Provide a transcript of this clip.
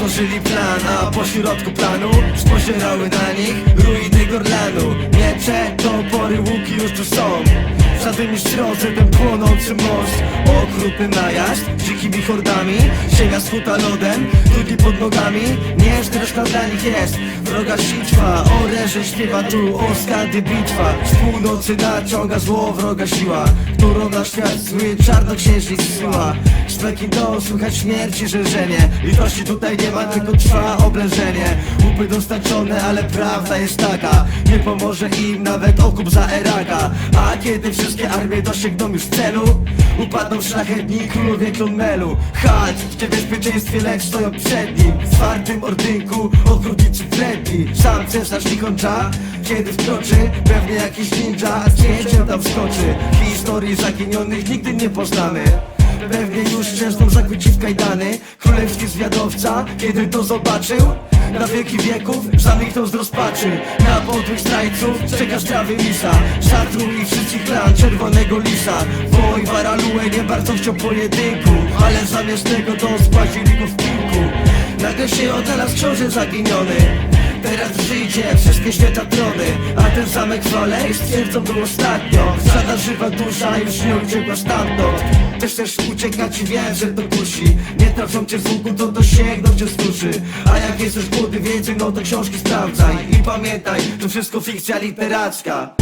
Złożyli plan, a po środku planu Spojrzały na nich ruiny Gorlanu. Miecze, topory, łuki już tu są za tym drodze ten płonący most Okrutny najazd, dzikimi hordami. Ziemia skuta lodem, drugi pod nogami. Nie straszna dla nich jest. Wroga sitwa, oręże śpiewa tu. O skady bitwa. Z północy naciąga zło wroga siła Którą na świat zły czarnoksiężnik zsyła. Z Pekin do słychać śmierci żerzenie Litości tutaj nie ma, tylko trwa oblężenie. Łupy dostarczone, ale prawda jest taka. Nie pomoże im nawet okup za Eraka. A kiedy wszystkie armie dosięgną już celu. Upadną szlachetni królowie Klonmelu Chać w niebezpieczeństwie, lecz stoją przed nim. W twardym ordynku okrutnicy wredni. Sam cesarz Nikon-Cha, kiedy wkroczy Pewnie jakiś ninja, a cięciem tam wskoczy? Historii zaginionych nigdy nie poznamy. Pewnie już często zakryci w kajdany. Królewski zwiadowca, kiedy to zobaczył na wieki wieków zamknął z rozpaczy. Na podłych zdrajców czeka strawy misa. Szatru i wszystkich klan czerwonego lisa. Woj Waralue nie bardzo chciał pojedynku Ale zamiast tego to spłacili go w kilku Nagle się odnalazł książę zaginiony. Teraz przyjdzie wszystkie święta trony. A ten zamek Walej stwierdzą był ostatnio. Żadna żywa dusza już nie uciekła stamtąd. Też też uciekać i wiem, że to kusi Nie trafią cię z łuku, to dosięgną cię z duszy A jak jesteś głodny więcej, no to książki sprawdzaj. I pamiętaj, to wszystko fikcja literacka